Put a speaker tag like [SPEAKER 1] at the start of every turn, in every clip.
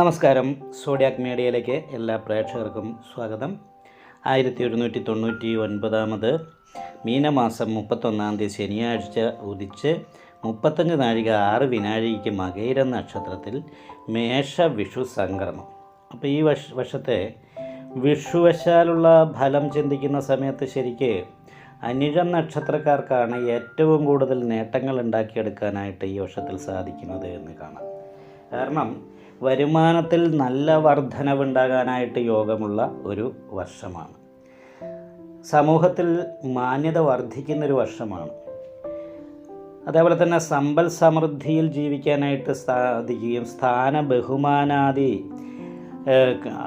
[SPEAKER 1] നമസ്കാരം. സോഡിയാക് മീഡിയയിലേക്ക് എല്ലാ പ്രേക്ഷകർക്കും സ്വാഗതം. ആയിരത്തി ഒരുന്നൂറ്റി തൊണ്ണൂറ്റി ഒൻപതാമത് മീനമാസം മുപ്പത്തൊന്നാം തീയതി ശനിയാഴ്ച ഉദിച്ച് മുപ്പത്തഞ്ച് നാഴിക ആറ് വിനാഴികയ്ക്ക് മകൈര നക്ഷത്രത്തിൽ മേഷ വിഷു സംക്രമം. അപ്പോൾ ഈ വർഷ വർഷത്തെ വിഷുവശാലുള്ള ഫലം ചിന്തിക്കുന്ന സമയത്ത് ശരിക്ക് അനിഴം നക്ഷത്രക്കാർക്കാണ് ഏറ്റവും കൂടുതൽ നേട്ടങ്ങൾ ഉണ്ടാക്കിയെടുക്കാനായിട്ട് ഈ വർഷത്തിൽ സാധിക്കുന്നത് എന്ന് കാണാം. കാരണം വരുമാനത്തിൽ നല്ല വർധനവുണ്ടാകാനായിട്ട് യോഗമുള്ള ഒരു വർഷമാണ്. സമൂഹത്തിൽ മാന്യത വർദ്ധിക്കുന്നൊരു വർഷമാണ്. അതേപോലെ തന്നെ സമ്പൽ സമൃദ്ധിയിൽ ജീവിക്കാനായിട്ട് സാധിക്കുകയും സ്ഥാന ബഹുമാനാദി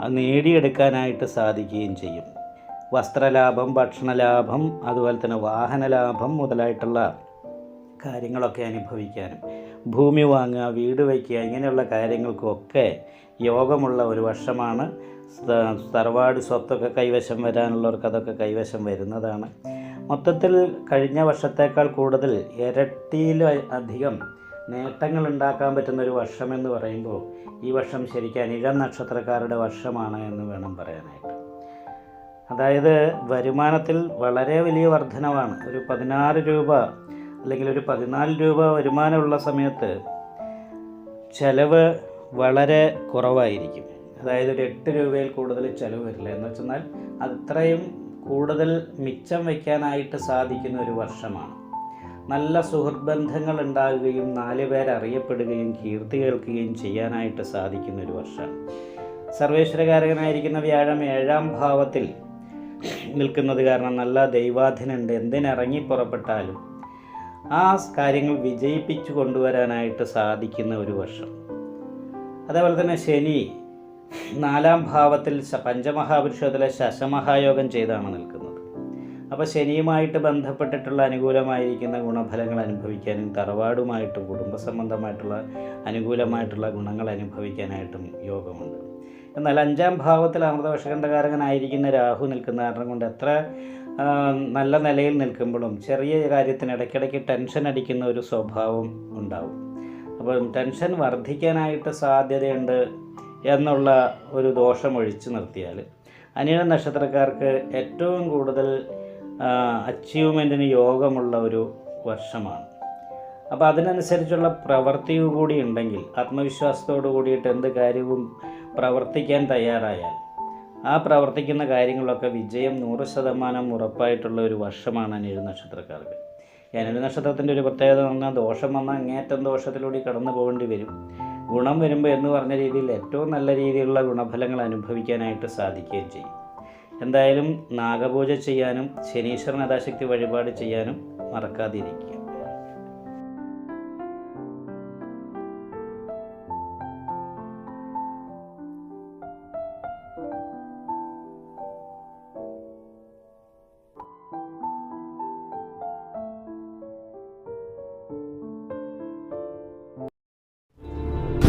[SPEAKER 1] നേടിയെടുക്കാനായിട്ട് സാധിക്കുകയും ചെയ്യും. വസ്ത്രലാഭം ഭക്ഷണലാഭം അതുപോലെ തന്നെ വാഹനലാഭം മുതലായിട്ടുള്ള കാര്യങ്ങളൊക്കെ അനുഭവിക്കാനും ഭൂമി വാങ്ങുക വീട് വയ്ക്കുക ഇങ്ങനെയുള്ള കാര്യങ്ങൾക്കൊക്കെ യോഗമുള്ള ഒരു വർഷമാണ്. തറവാട് സ്വത്തൊക്കെ കൈവശം വരാനുള്ളവർക്ക് അതൊക്കെ കൈവശം വരുന്നതാണ്. മൊത്തത്തിൽ കഴിഞ്ഞ വർഷത്തേക്കാൾ കൂടുതൽ ഇരട്ടിയിലും അധികം നേട്ടങ്ങൾ ഉണ്ടാക്കാൻ പറ്റുന്ന ഒരു വർഷമെന്ന് പറയുമ്പോൾ ഈ വർഷം ശരിക്കും അനിഴം നക്ഷത്രക്കാരുടെ വർഷമാണ് എന്ന് വേണം പറയാനായിട്ട്. അതായത് വരുമാനത്തിൽ വളരെ വലിയ വർധനവാണ്. ഒരു പതിനാറ് രൂപ അല്ലെങ്കിൽ ഒരു പതിനാല് രൂപ വരുമാനമുള്ള സമയത്ത് ചിലവ് വളരെ കുറവായിരിക്കും. അതായത് ഒരു എട്ട് രൂപയിൽ കൂടുതൽ ചിലവ് വരില്ല. എന്ന് വെച്ചെന്നാൽ അത്രയും കൂടുതൽ മിച്ചം വയ്ക്കാനായിട്ട് സാധിക്കുന്ന ഒരു വർഷമാണ്. നല്ല സുഹൃത് ബന്ധങ്ങൾ ഉണ്ടാകുകയും നാല് പേരറിയപ്പെടുകയും കീർത്തി കേൾക്കുകയും ചെയ്യാനായിട്ട് സാധിക്കുന്ന ഒരു വർഷമാണ്. സർവേശ്വരകാരകനായിരിക്കുന്ന വ്യാഴം ഏഴാം ഭാവത്തിൽ നിൽക്കുന്നത് കാരണം നല്ല ദൈവാധീനുണ്ട് എന്തിനിറങ്ങി പുറപ്പെട്ടാലും ആ കാര്യങ്ങൾ വിജയിപ്പിച്ചു കൊണ്ടുവരാനായിട്ട് സാധിക്കുന്ന ഒരു വർഷം. അതേപോലെ തന്നെ ശനി നാലാം ഭാവത്തിൽ പഞ്ചമഹാപുരുഷത്തിലെ ശശമഹായോഗം ചെയ്താണ് നിൽക്കുന്നത്. അപ്പോൾ ശനിയുമായിട്ട് ബന്ധപ്പെട്ടിട്ടുള്ള അനുകൂലമായിരിക്കുന്ന ഗുണഫലങ്ങൾ അനുഭവിക്കാനും തറവാടുമായിട്ടും കുടുംബ സംബന്ധമായിട്ടുള്ള അനുകൂലമായിട്ടുള്ള ഗുണങ്ങൾ അനുഭവിക്കാനായിട്ടും യോഗമുണ്ട്. എന്നാൽ അഞ്ചാം ഭാവത്തിൽ അമൃതവശകണ്ഠകാരകനായിരിക്കുന്ന രാഹു നിൽക്കുന്ന കാരണം കൊണ്ട് എത്ര നല്ല നിലയിൽ നിൽക്കുമ്പോഴും ചെറിയ കാര്യത്തിന് ഇടയ്ക്കിടയ്ക്ക് ടെൻഷൻ അടിക്കുന്ന ഒരു സ്വഭാവം ഉണ്ടാവും. അപ്പം ടെൻഷൻ വർദ്ധിക്കാനായിട്ട് സാധ്യതയുണ്ട് എന്നുള്ള ഒരു ദോഷം ഒഴിച്ചു നിർത്തിയാൽ അനിഴ നക്ഷത്രക്കാർക്ക് ഏറ്റവും കൂടുതൽ അച്ചീവ്മെന്റിന് യോഗമുള്ള ഒരു വർഷമാണ്. അപ്പോൾ അതിനനുസരിച്ചുള്ള പ്രവൃത്തിയും കൂടി ഉണ്ടെങ്കിൽ ആത്മവിശ്വാസത്തോടു കൂടിയിട്ട് എന്ത് കാര്യവും പ്രവർത്തിക്കാൻ തയ്യാറായാൽ ആ പ്രവർത്തിക്കുന്ന കാര്യങ്ങളൊക്കെ വിജയം നൂറ് ശതമാനം ഉറപ്പായിട്ടുള്ള ഒരു വർഷമാണ് അനിഴ നക്ഷത്രക്കാർക്ക്. അനിഴ നക്ഷത്രത്തിന്റെ ഒരു പ്രത്യേകത എന്ന് പറഞ്ഞാൽ ദോഷം വന്നാൽ അങ്ങേറ്റം ദോഷത്തിലൂടെ കടന്നു പോകേണ്ടി വരും. ഗുണം വരുമ്പോൾ എന്ന് പറഞ്ഞ രീതിയിൽ ഏറ്റവും നല്ല രീതിയിലുള്ള ഗുണഫലങ്ങൾ അനുഭവിക്കാനായിട്ട് സാധിക്കുകയും ചെയ്യും. എന്തായാലും നാഗപൂജ ചെയ്യാനും ശനീശ്വരൻ യഥാശക്തി വഴിപാട് ചെയ്യാനും മറക്കാതിരിക്കുക.